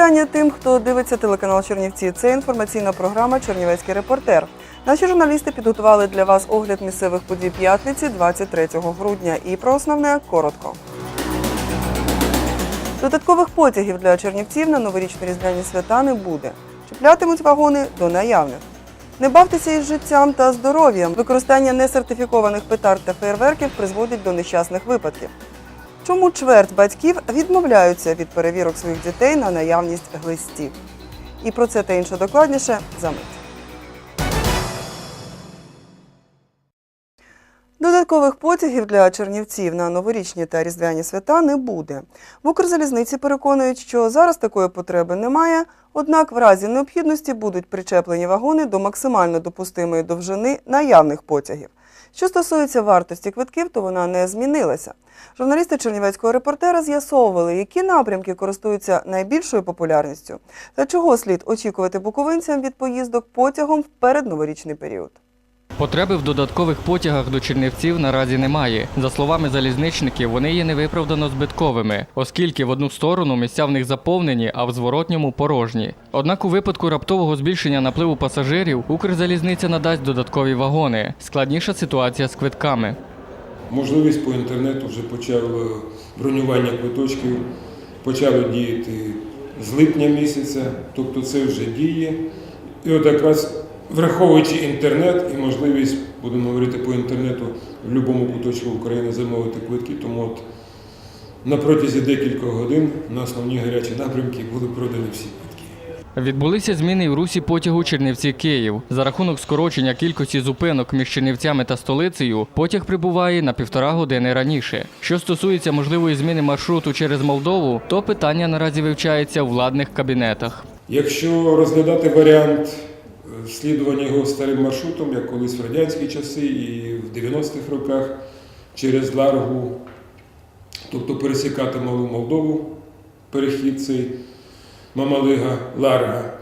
Вітання тим, хто дивиться телеканал Чернівці. Це інформаційна програма Чернівецький репортер. Наші журналісти підготували для вас огляд місцевих подій п'ятниці 23 грудня. І про основне коротко. Додаткових потягів для чернівців на новорічні різдвяні свята не буде. Чіплятимуть вагони до наявних. Не бавтеся із життям та здоров'ям. Використання несертифікованих петард та фейерверків призводить до нещасних випадків. Чому чверть батьків відмовляються від перевірок своїх дітей на наявність глистів? І про це та інше докладніше за мить. Додаткових потягів для чернівців на новорічні та різдвяні свята не буде. В Укрзалізниці переконують, що зараз такої потреби немає, однак в разі необхідності будуть причеплені вагони до максимально допустимої довжини наявних потягів. Що стосується вартості квитків, то вона не змінилася. Журналісти Чернівецького репортера з'ясовували, які напрямки користуються найбільшою популярністю та чого слід очікувати буковинцям від поїздок потягом в передноворічний період. Потреби в додаткових потягах до Чернівців наразі немає. За словами залізничників, вони є невиправдано збитковими, оскільки в одну сторону місця в них заповнені, а в зворотньому порожні. Однак у випадку раптового збільшення напливу пасажирів Укрзалізниця надасть додаткові вагони. Складніша ситуація з квитками. Можливість по інтернету вже почав е, бронювання квиточків, почало діяти з липня місяця, тобто це вже діє. І от якраз враховуючи інтернет і можливість, будемо говорити по інтернету, в будь-якому куточку України замовити квитки, тому от на протязі декількох годин на основні гарячі напрямки були продані всі квитки. Відбулися зміни в русі потягу Чернівці-Київ. За рахунок скорочення кількості зупинок між Чернівцями та столицею, потяг прибуває на півтора години раніше. Що стосується можливої зміни маршруту через Молдову, то питання наразі вивчається у владних кабінетах. Якщо розглядати варіант слідування його старим маршрутом, як колись в радянські часи і в 90-х роках через Ларгу, тобто пересікати Малу Молдову, перехід цей Мамалига Ларга,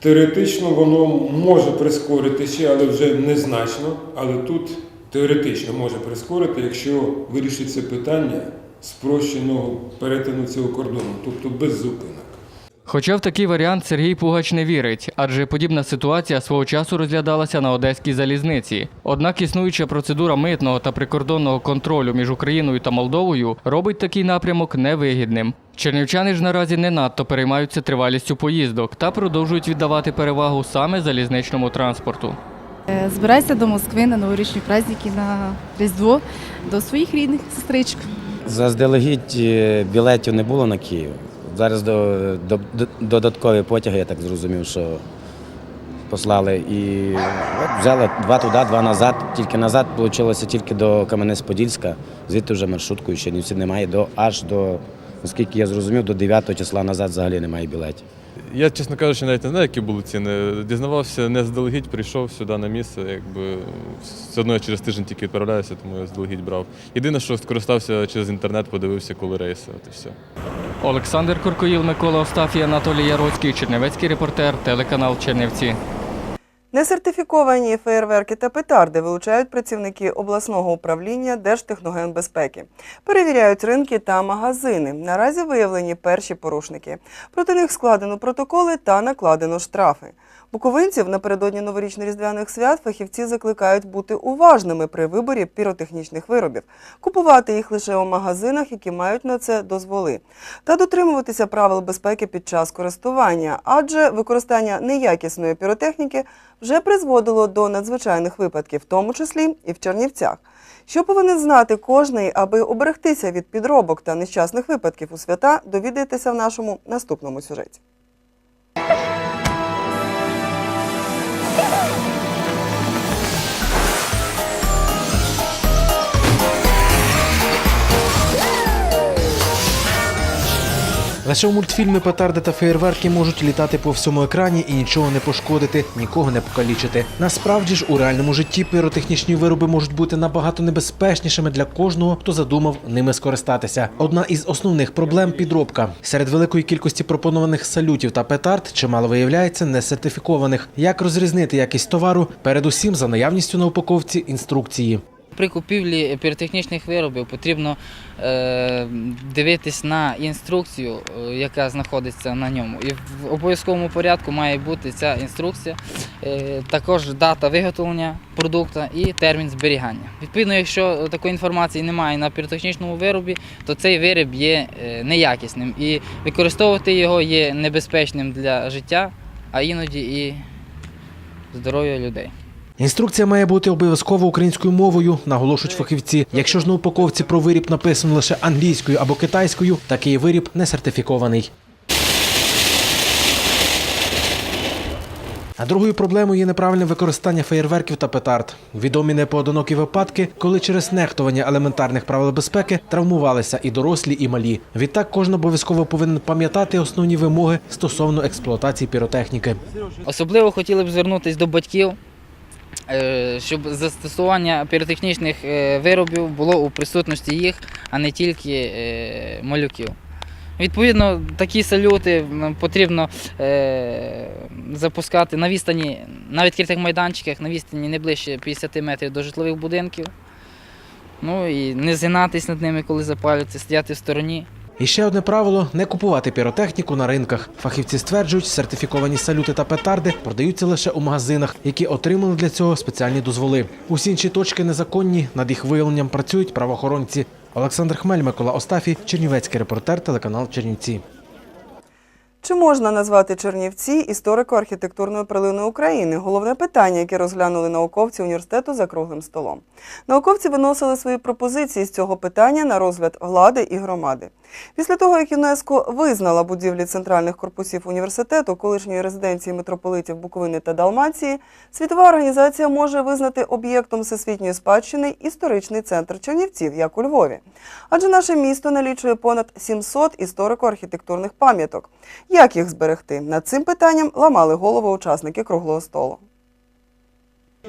теоретично воно може прискорити ще, але вже незначно. Але тут теоретично може прискорити, якщо вирішиться питання спрощеного перетину цього кордону, тобто без зупинок. Хоча в такий варіант Сергій Пугач не вірить, адже подібна ситуація свого часу розглядалася на одеській залізниці. Однак існуюча процедура митного та прикордонного контролю між Україною та Молдовою робить такий напрямок невигідним. Чернівчани ж наразі не надто переймаються тривалістю поїздок та продовжують віддавати перевагу саме залізничному транспорту. Е, Збираюся до Москви на новорічні праздники на Різдво до своїх рідних сестричок. Заздалегідь е, білетів не було на Київ. Зараз до, до, до- додаткові потяги, я так зрозумів, що послали. І от взяли два туди, два назад. Тільки назад вийшло тільки до Кам'янець-Подільська, звідти вже маршруткою ще немає. До, аж до, наскільки я зрозумів, до 9 числа назад взагалі немає білетів. Я, чесно кажучи, навіть не знаю, які були ціни. Дізнавався не заздалегідь, прийшов сюди на місце. Якби все одно я через тиждень тільки відправляюся, тому я заздалегідь брав. Єдине, що скористався через інтернет, подивився, коли рейси. От і все. Олександр Куркоїл, Микола Остафій, Анатолій Яроцький, Чернівецький репортер, телеканал Чернівці. Несертифіковані феєрверки та петарди вилучають працівники обласного управління Держтехногенбезпеки. Перевіряють ринки та магазини. Наразі виявлені перші порушники. Проти них складено протоколи та накладено штрафи. Буковинців напередодні новорічно-різдвяних свят фахівці закликають бути уважними при виборі піротехнічних виробів, купувати їх лише у магазинах, які мають на це дозволи, та дотримуватися правил безпеки під час користування, адже використання неякісної піротехніки вже призводило до надзвичайних випадків, в тому числі і в Чернівцях. Що повинен знати кожний, аби оберегтися від підробок та нещасних випадків у свята, довідайтеся в нашому наступному сюжеті. Лише у мультфільми петарди та феєрверки можуть літати по всьому екрані і нічого не пошкодити, нікого не покалічити. Насправді ж у реальному житті піротехнічні вироби можуть бути набагато небезпечнішими для кожного, хто задумав ними скористатися. Одна із основних проблем підробка. Серед великої кількості пропонованих салютів та петард чимало виявляється несертифікованих. Як розрізнити якість товару? Передусім за наявністю на упаковці інструкції. При купівлі піротехнічних виробів потрібно е, дивитись на інструкцію, е, яка знаходиться на ньому. І в обов'язковому порядку має бути ця інструкція, е, також дата виготовлення продукту і термін зберігання. Відповідно, якщо такої інформації немає на піротехнічному виробі, то цей виріб є неякісним і використовувати його є небезпечним для життя, а іноді і здоров'я людей. Інструкція має бути обов'язково українською мовою, наголошують фахівці. Якщо ж на упаковці про виріб написано лише англійською або китайською, такий виріб не сертифікований. А другою проблемою є неправильне використання феєрверків та петард. Відомі непоодинокі випадки, коли через нехтування елементарних правил безпеки травмувалися і дорослі, і малі. Відтак кожен обов'язково повинен пам'ятати основні вимоги стосовно експлуатації піротехніки. Особливо хотіли б звернутися до батьків, щоб застосування піротехнічних е, виробів було у присутності їх, а не тільки е, малюків. Відповідно, такі салюти потрібно е, запускати на відстані, на відкритих майданчиках, на відстані не ближче 50 метрів до житлових будинків. Ну і не згинатись над ними, коли запалюється, стояти в стороні. І ще одне правило не купувати піротехніку на ринках. Фахівці стверджують, сертифіковані салюти та петарди продаються лише у магазинах, які отримали для цього спеціальні дозволи. Усі інші точки незаконні. Над їх виявленням працюють правоохоронці. Олександр Хмель, Микола Остафій, Чернівецький репортер, телеканал Чернівці. Чи можна назвати Чернівці історико-архітектурною перлиною України? Головне питання, яке розглянули науковці університету за круглим столом. Науковці виносили свої пропозиції з цього питання на розгляд влади і громади. Після того, як ЮНЕСКО визнала будівлі центральних корпусів університету, колишньої резиденції митрополитів Буковини та Далмації, світова організація може визнати об'єктом всесвітньої спадщини історичний центр Чернівців, як у Львові. Адже наше місто налічує понад 700 історико-архітектурних пам'яток. Як їх зберегти? Над цим питанням ламали голову учасники круглого столу.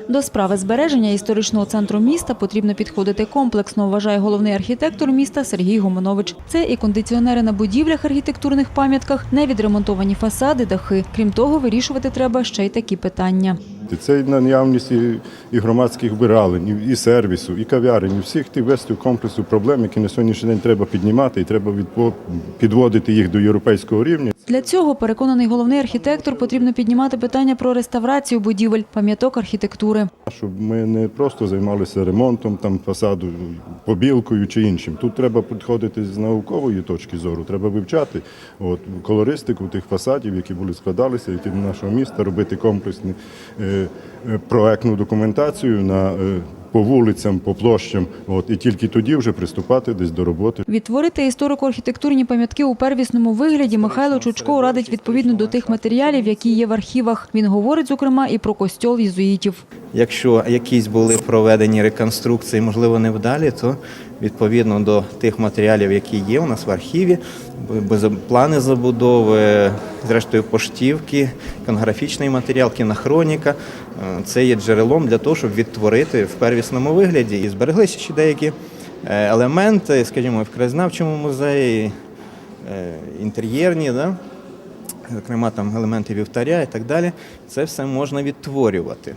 До справи збереження історичного центру міста потрібно підходити комплексно, вважає головний архітектор міста Сергій Гомонович. Це і кондиціонери на будівлях, архітектурних пам'ятках, невідремонтовані фасади, дахи. Крім того, вирішувати треба ще й такі питання. І Це і наявність і, і громадських вбиралень, і, і сервісу, і кав'ярень, і всіх тих вести комплексу проблем, які на сьогоднішній день треба піднімати, і треба відпо- підводити їх до європейського рівня. Для цього, переконаний головний архітектор, потрібно піднімати питання про реставрацію будівель, пам'яток архітектури. Щоб ми не просто займалися ремонтом там фасаду, побілкою чи іншим. Тут треба підходити з наукової точки зору, треба вивчати от, колористику тих фасадів, які були складалися, які до нашого міста, робити комплексну е, е, проектну документацію на, е, по вулицям, по площам. От, і тільки тоді вже приступати десь до роботи. Відтворити історико-архітектурні пам'ятки у первісному вигляді Михайло Чучко радить відповідно до тих матеріалів, які є в архівах. Він говорить, зокрема, і про костьол єзуїтів. Якщо якісь були проведені реконструкції, можливо, невдалі, то відповідно до тих матеріалів, які є у нас в архіві, плани забудови, зрештою поштівки, іконографічний матеріал, кінохроніка, е, це є джерелом для того, щоб відтворити в первісному вигляді. І збереглися ще деякі е, елементи, скажімо, в краєзнавчому музеї, е, інтер'єрні, да? зокрема там елементи вівтаря і так далі. Це все можна відтворювати.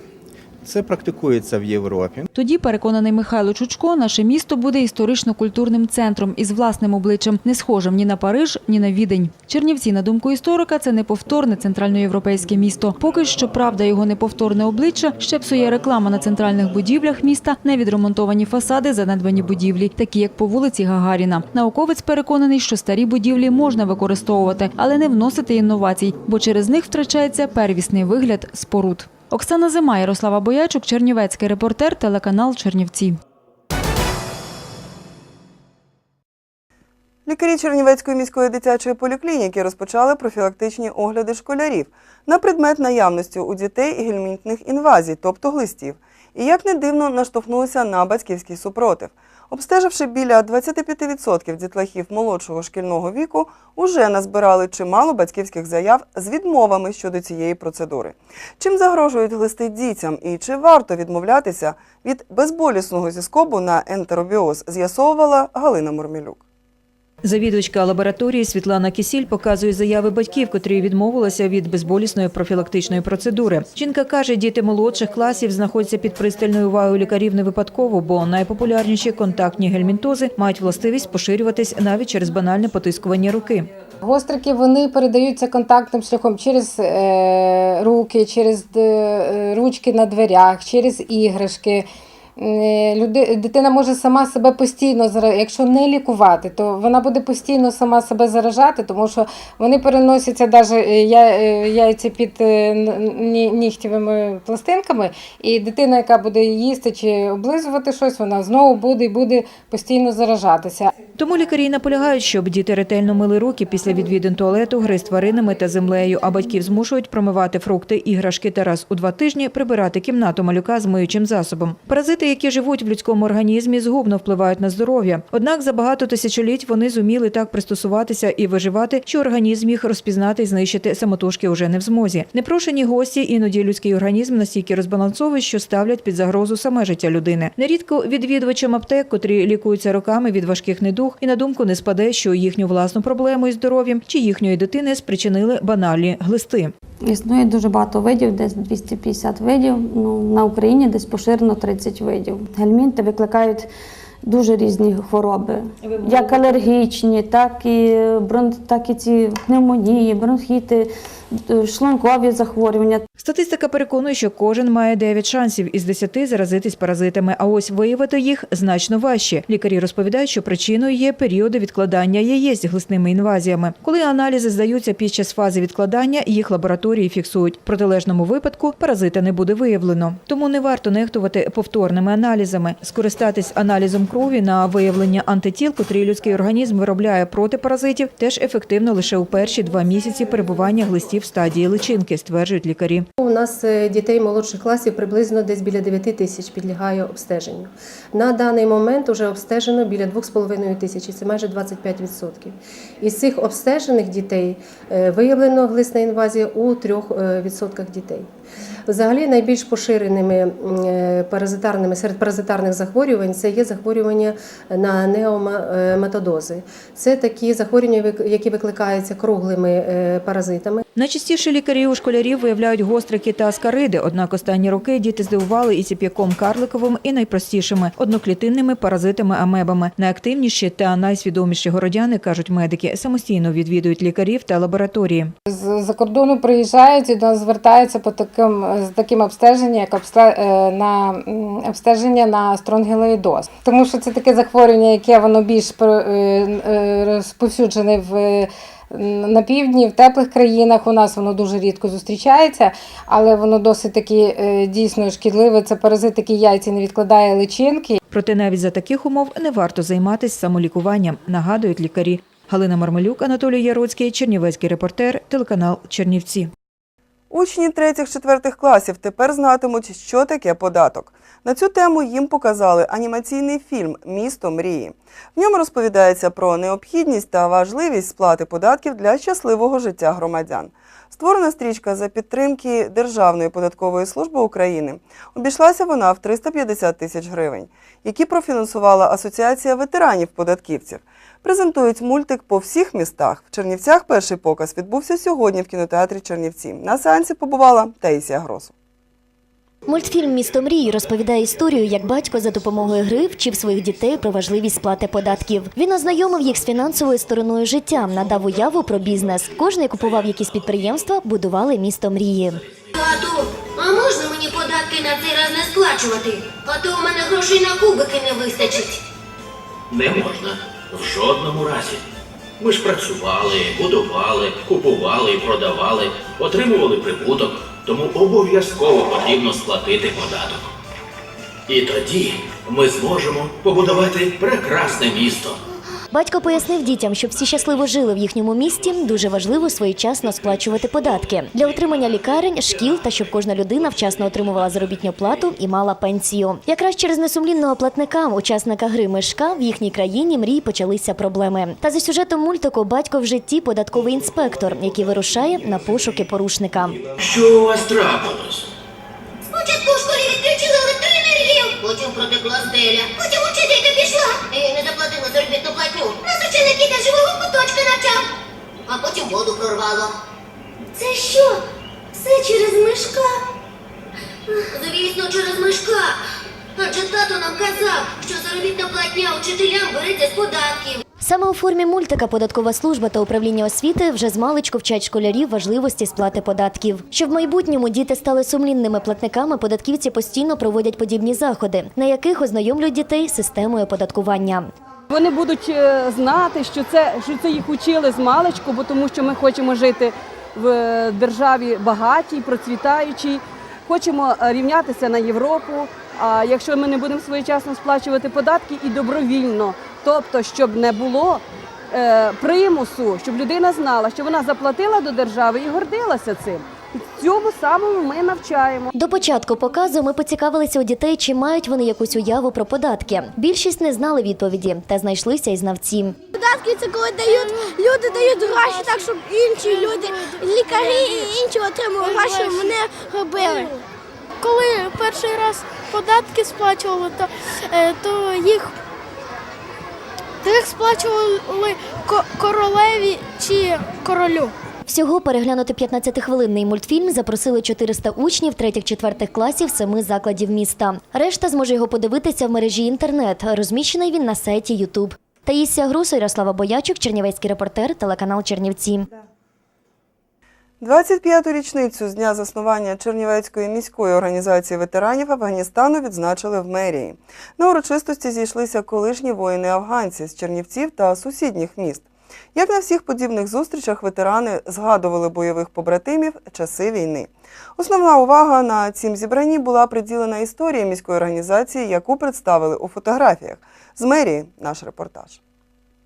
Це практикується в Європі. Тоді, переконаний Михайло Чучко, наше місто буде історично-культурним центром із власним обличчям, не схожим ні на Париж, ні на Відень. Чернівці, на думку історика, це неповторне центральноєвропейське місто. Поки що, правда, його неповторне обличчя ще псує реклама на центральних будівлях міста, невідремонтовані фасади, занедбані будівлі, такі як по вулиці Гагаріна. Науковець переконаний, що старі будівлі можна використовувати, але не вносити інновацій, бо через них втрачається первісний вигляд споруд. Оксана Зима, Ярослава Боячук, Чернівецький репортер, телеканал Чернівці. Лікарі Чернівецької міської дитячої поліклініки розпочали профілактичні огляди школярів на предмет наявності у дітей гельмінтних інвазій, тобто глистів. І як не дивно, наштовхнулися на батьківський супротив. Обстеживши біля 25% дітлахів молодшого шкільного віку, уже назбирали чимало батьківських заяв з відмовами щодо цієї процедури. Чим загрожують глисти дітям і чи варто відмовлятися від безболісного зіскобу на ентеробіоз, з'ясовувала Галина Мурмілюк. Завідувачка лабораторії Світлана Кісіль показує заяви батьків, котрі відмовилися від безболісної профілактичної процедури. Жінка каже, діти молодших класів знаходяться під пристальною увагою лікарів не випадково, бо найпопулярніші контактні гельмінтози мають властивість поширюватись навіть через банальне потискування руки. Гострики вони передаються контактним шляхом через е, руки, через е, ручки на дверях, через іграшки. Е, Люди, дитина може сама себе постійно зара- якщо не лікувати, то вона буде постійно сама себе заражати, тому що вони переносяться навіть яйця під е, нігтєвими пластинками, і дитина, яка буде їсти чи облизувати щось, вона знову буде і буде постійно заражатися. Тому лікарі наполягають, щоб діти ретельно мили руки після відвідин туалету, гри з тваринами та землею, а батьків змушують промивати фрукти, іграшки та раз у два тижні прибирати кімнату малюка з миючим засобом. Паразити, які живуть в людському організмі, згубно впливають на здоров'я. Однак за багато тисячоліть вони зуміли так пристосуватися і виживати, що організм їх розпізнати і знищити самотужки уже не в змозі. Непрошені гості іноді людський організм настільки розбалансовують, що ставлять під загрозу саме життя людини. Нерідко відвідувачам аптек, котрі лікуються роками від важких недуг, і на думку не спаде, що їхню власну проблему із здоров'ям чи їхньої дитини спричинили банальні глисти. Існує дуже багато видів, десь 250 видів. Ну, на Україні десь поширено 30 видів. Гельмінти викликають дуже різні хвороби, як алергічні, так і, брон... так і ці пневмонії, бронхіти, шлункові захворювання. Статистика переконує, що кожен має 9 шансів із 10 заразитись паразитами, а ось виявити їх значно важче. Лікарі розповідають, що причиною є періоди відкладання яєць глисними інвазіями. Коли аналізи здаються під час фази відкладання, їх лабораторії фіксують. В протилежному випадку паразита не буде виявлено. Тому не варто нехтувати повторними аналізами. Скористатись аналізом крові на виявлення антитіл, котрі людський організм виробляє проти паразитів, теж ефективно лише у перші два місяці перебування глистів в стадії личинки, стверджують лікарі. У нас е, дітей молодших класів приблизно десь біля 9 тисяч підлягає обстеженню. На даний момент вже обстежено біля 2,5 тисячі, це майже 25%. Із цих обстежених дітей е, виявлено глисна інвазія у 3% дітей. Взагалі найбільш поширеними е, паразитарними серед паразитарних захворювань це є захворювання на неоматодози. Це такі захворювання, які викликаються круглими е, паразитами. Найчастіше лікарі у школярів виявляють гострики та аскариди, однак останні роки діти здивували і ціп'яком карликовим, і найпростішими одноклітинними паразитами амебами. Найактивніші та найсвідоміші городяни, кажуть медики, самостійно відвідують лікарів та лабораторії. З за кордону приїжджають і до нас звертаються по таким з таким обстеженням, як обсте- е, на обстеження на стронгілоїдоз. Тому що це таке захворювання, яке воно більш е, е, розповсюджене в. На півдні, в теплих країнах у нас воно дуже рідко зустрічається, але воно досить таки дійсно шкідливе. Це паразит, який яйці не відкладає личинки. Проте навіть за таких умов не варто займатися самолікуванням, нагадують лікарі. Галина Мармелюк, Анатолій Яроцький, Чернівецький репортер, телеканал Чернівці. Учні 3-4 класів тепер знатимуть, що таке податок. На цю тему їм показали анімаційний фільм Місто мрії. В ньому розповідається про необхідність та важливість сплати податків для щасливого життя громадян. Створена стрічка за підтримки Державної податкової служби України. Обійшлася вона в 350 тисяч гривень, які профінансувала Асоціація ветеранів податківців. Презентують мультик по всіх містах. В Чернівцях перший показ відбувся сьогодні в кінотеатрі Чернівці. На сеансі побувала Таїсія Гросу. Мультфільм Місто мрії розповідає історію, як батько за допомогою гри вчив своїх дітей про важливість сплати податків. Він ознайомив їх з фінансовою стороною життя, надав уяву про бізнес. Кожний купував якісь підприємства, будували місто мрії. Тату, а можна мені податки на цей раз не сплачувати? А то у мене грошей на кубики не вистачить. Не можна. В жодному разі. Ми ж працювали, будували, купували і продавали, отримували прибуток, тому обов'язково потрібно сплатити податок. І тоді ми зможемо побудувати прекрасне місто. Батько пояснив дітям, щоб всі щасливо жили в їхньому місті, дуже важливо своєчасно сплачувати податки для отримання лікарень, шкіл та щоб кожна людина вчасно отримувала заробітну плату і мала пенсію. Якраз через несумлінного платника, учасника гри мишка, в їхній країні мрії почалися проблеми. Та за сюжетом мультику батько в житті податковий інспектор, який вирушає на пошуки порушника. Що у вас трапилось? Спочатку в школі відключили електроенергію, потім протекла стеля, потім учителька платню. Нас ученики та живого куточка навчав. А потім воду прорвало. Це що? Все через мишка? Звісно, через мишка. Адже тато нам казав, що заробітна платня учителям береться з податків. Саме у формі мультика податкова служба та управління освіти вже з маличку вчать школярів важливості сплати податків. Щоб в майбутньому діти стали сумлінними платниками, податківці постійно проводять подібні заходи, на яких ознайомлюють дітей з системою оподаткування. Вони будуть е, знати, що це, що це їх учили з маличку, бо тому що ми хочемо жити в е, державі багатій, процвітаючій, хочемо е, рівнятися на Європу. А якщо ми не будемо своєчасно сплачувати податки і добровільно, тобто, щоб не було примусу, щоб людина знала, що вона заплатила до держави і гордилася цим. Цьому самому ми навчаємо. До початку показу ми поцікавилися у дітей, чи мають вони якусь уяву про податки. Більшість не знали відповіді, та знайшлися і знавці. Податки це коли дають люди дають гроші, так щоб інші люди, лікарі і інші отримували гроші, вони робили. Коли перший раз податки сплачували, то, е, то їх то їх сплачували королеві чи королю. Всього переглянути 15-хвилинний мультфільм запросили 400 учнів 3-4 класів семи закладів міста. Решта зможе його подивитися в мережі інтернет. Розміщений він на сайті Ютуб. Таїсія Грусо, Ярослава Боячук, Чернівецький репортер, телеканал Чернівці. 25-ту річницю з дня заснування Чернівецької міської організації ветеранів Афганістану відзначили в мерії. На урочистості зійшлися колишні воїни-афганці з Чернівців та сусідніх міст. Як на всіх подібних зустрічах, ветерани згадували бойових побратимів часи війни. Основна увага на цім зібранні була приділена історії міської організації, яку представили у фотографіях. З мерії наш репортаж.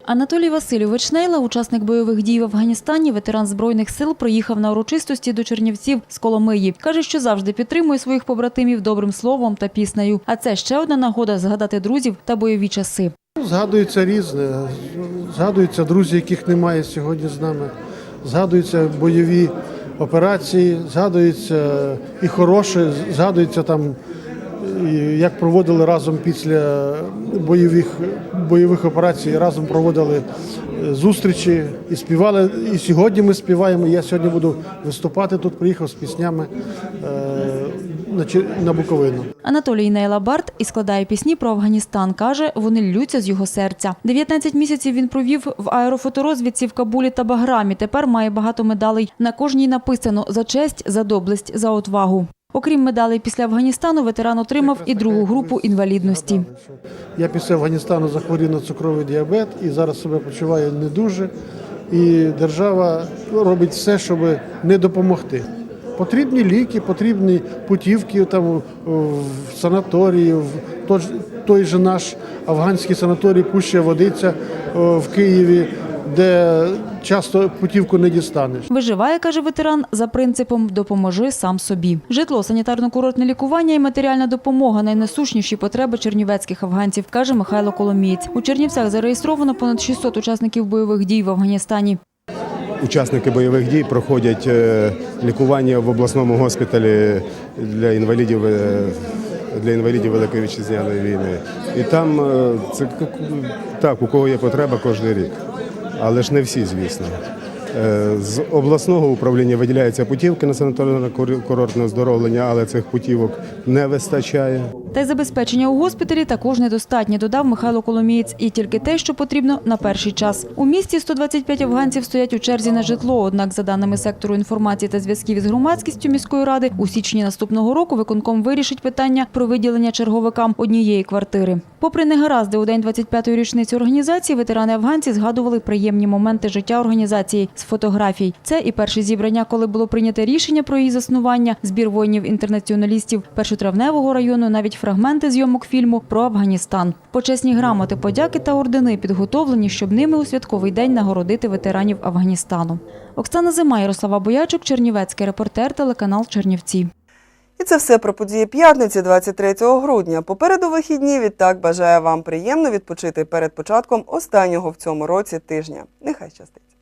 Анатолій Васильович Нейла, учасник бойових дій в Афганістані, ветеран збройних сил, приїхав на урочистості до Чернівців з Коломиї. Каже, що завжди підтримує своїх побратимів добрим словом та піснею. А це ще одна нагода згадати друзів та бойові часи. Згадується різне. Згадуються друзі, яких немає сьогодні з нами. Згадуються бойові операції, згадується і хороше, згадується там, як проводили разом після бойових, бойових операцій, разом проводили е, зустрічі і співали. І сьогодні ми співаємо. Я сьогодні буду виступати тут, приїхав з піснями е, на Буковину. Анатолій Нейла Барт і складає пісні про Афганістан. Каже, вони ллються з його серця. 19 місяців він провів в аерофоторозвідці в Кабулі та Баграмі. Тепер має багато медалей. На кожній написано за честь, за доблесть, за отвагу. Окрім медалей після Афганістану, ветеран отримав і другу групу інвалідності. Я після Афганістану захворів на цукровий діабет і зараз себе почуваю не дуже. І держава робить все, щоб не допомогти. Потрібні ліки, потрібні путівки там в санаторії, в той, же наш афганський санаторій Пуща Водиця в Києві, де часто путівку не дістанеш. Виживає, каже ветеран, за принципом допоможи сам собі. Житло, санітарно-курортне лікування і матеріальна допомога найнасущніші потреби чернівецьких афганців, каже Михайло Коломієць. У Чернівцях зареєстровано понад 600 учасників бойових дій в Афганістані. Учасники бойових дій проходять е, лікування в обласному госпіталі для інвалідів е, для інвалідів Великої вітчизняної війни. І там е, це так, у кого є потреба кожен рік, але ж не всі, звісно. Е, З обласного управління виділяються путівки на санаторно-курортне оздоровлення, але цих путівок не вистачає. Та й забезпечення у госпіталі також недостатнє, додав Михайло Коломієць. І тільки те, що потрібно на перший час. У місті 125 афганців стоять у черзі на житло. Однак, за даними сектору інформації та зв'язків із громадськістю міської ради, у січні наступного року виконком вирішить питання про виділення черговикам однієї квартири. Попри негаразди у день 25-ї річниці організації, ветерани афганці згадували приємні моменти життя організації фотографій. Це і перші зібрання, коли було прийнято рішення про її заснування, збір воїнів-інтернаціоналістів першотравневого району, навіть фрагменти зйомок фільму про Афганістан. Почесні грамоти, подяки та ордени підготовлені, щоб ними у святковий день нагородити ветеранів Афганістану. Оксана Зима, Ярослава Боячук, Чернівецький репортер, телеканал Чернівці. І це все про події п'ятниці, 23 грудня. Попереду вихідні. Відтак бажаю вам приємно відпочити перед початком останнього в цьому році тижня. Нехай щастить.